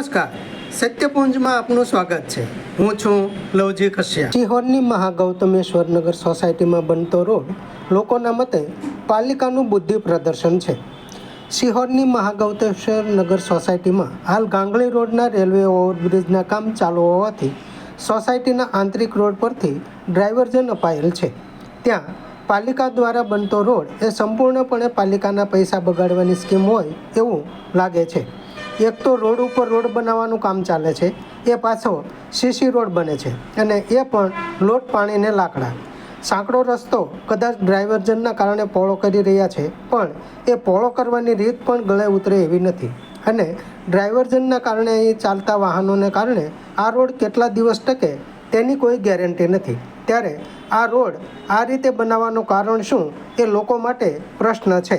નમસ્કાર. સત્યપુંજમાં આપનું સ્વાગત છે. હું છું લવજી કશ્યા સિહોરની મહાગૌતમેશ્વર નગર સોસાયટીમાં બનતો રોડ લોકોના મતે પાલિકાનું બુદ્ધિ પ્રદર્શન છે. સિહોરની મહાગૌતમેશ્વર નગર સોસાયટીમાં હાલ ગાંગળી રોડના રેલવે ઓવરબ્રિજના કામ ચાલુ હોવાથી સોસાયટીના આંતરિક રોડ પરથી ડ્રાઇવર્જન અપાયેલ છે. ત્યાં પાલિકા દ્વારા બનતો રોડ એ સંપૂર્ણપણે પાલિકાના પૈસા બગાડવાની સ્કીમ હોય એવું લાગે છે. એક તો રોડ ઉપર રોડ બનાવવાનું કામ ચાલે છે. એ પાછો સીસી રોડ બને છે અને એ પણ લોટ પાણીને લાકડા. સાંકડો રસ્તો કદાચ ડ્રાઈવરજનના કારણે પહોળો કરી રહ્યા છે, પણ એ પહોળો કરવાની રીત પણ ગળે ઉતરે એવી નથી. અને ડ્રાઈવરજનના કારણે અહીં ચાલતા વાહનોને કારણે આ રોડ કેટલા દિવસ ટકે તેની કોઈ ગેરંટી નથી. ત્યારે આ રોડ આ રીતે બનાવવાનું કારણ શું એ લોકો માટે પ્રશ્ન છે.